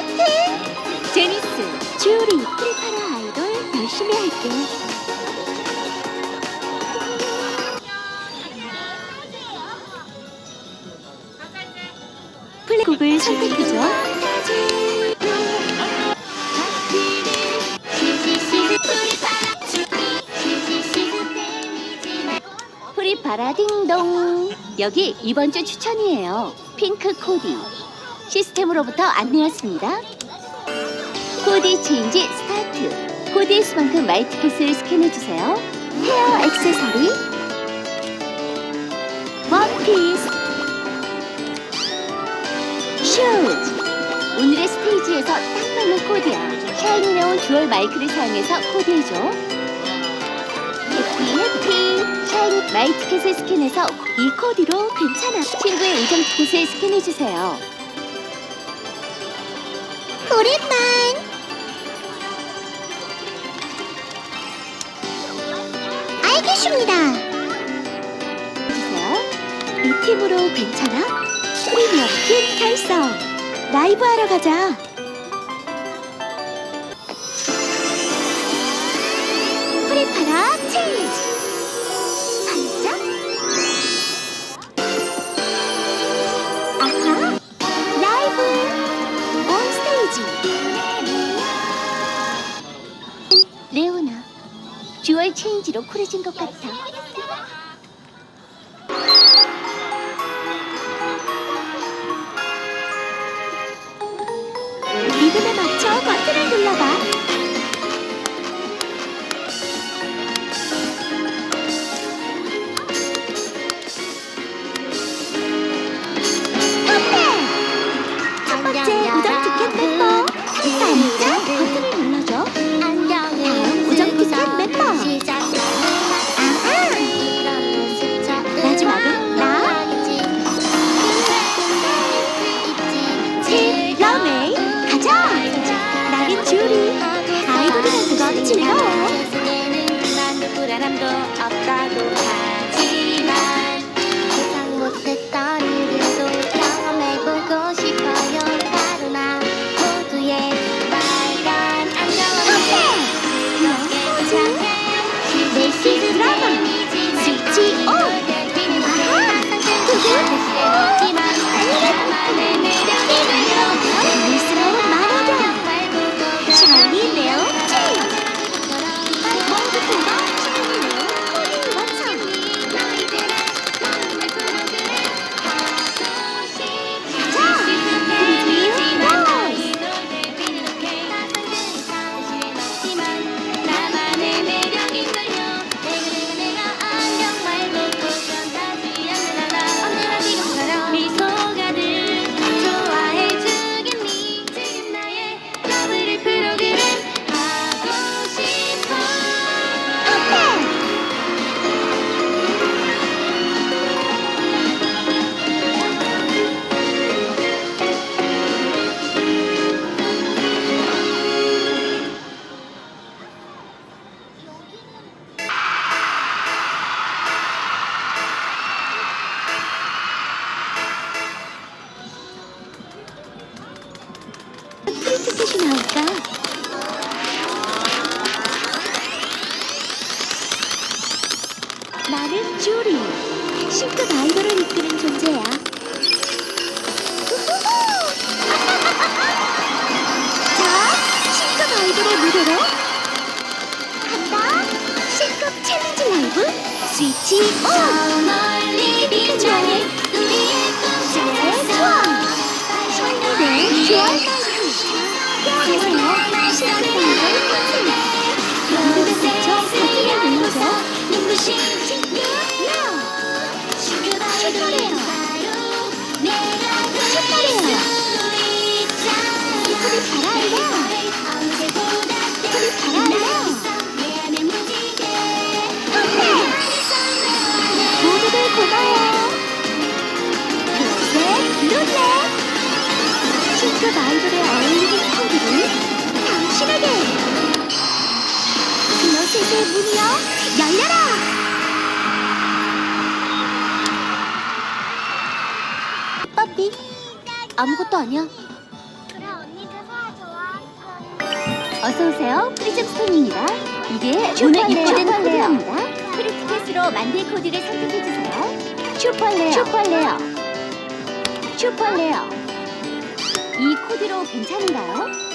화이팅! 제니스, 주리, 프리파라 아이돌 열심히 할게. 플레이곡을 선택해줘. 프리파라 딩동. 여기 이번 주 추천이에요. 핑크 코디. 시스템으로부터 안내였습니다. 코디 체인지 스타트. 코디의 수만큼 마이 티켓을 스캔해주세요. 헤어 액세서리. 원피스. 슈즈. 오늘의 스테이지에서 딱 맞는 코디야. 샤이니 네온 듀얼 마이크를 사용해서 코디해줘. 해피 해피. 샤이니 마이 티켓을 스캔해서 이 코디로 괜찮아. 친구의 우정 티켓을 스캔해주세요. 오랜만. 알겠습니다. 주세요. 이 팀으로 괜찮아? 프리미엄 팀 결성. 라이브 하러 가자. 프리파라 체인지. 듀얼 체인지로 쿨해진 것 같아. 리듬에 맞춰 버튼을 눌러봐. 첫 번째 티 주리. 신급 아이돌을 이끄는 존재야. 자, 신급 아이돌의 무대로 간다. 신급 챌린지 라이브 스위치 온. 신급 아이돌에 어울리는 코디를 당신에게. 클로셋의 문이여 열려라. 빠삐 아무것도 아니야. 그래 언니들 어서 오세요. 프리즘 스톤입니다. 이게 오늘 입고된 코드입니다. 프리티켓으로 만들 코드를 선택해 주세요. 슈퍼레어. 슈퍼레어. 슈퍼레어. 이 코드로 괜찮은가요?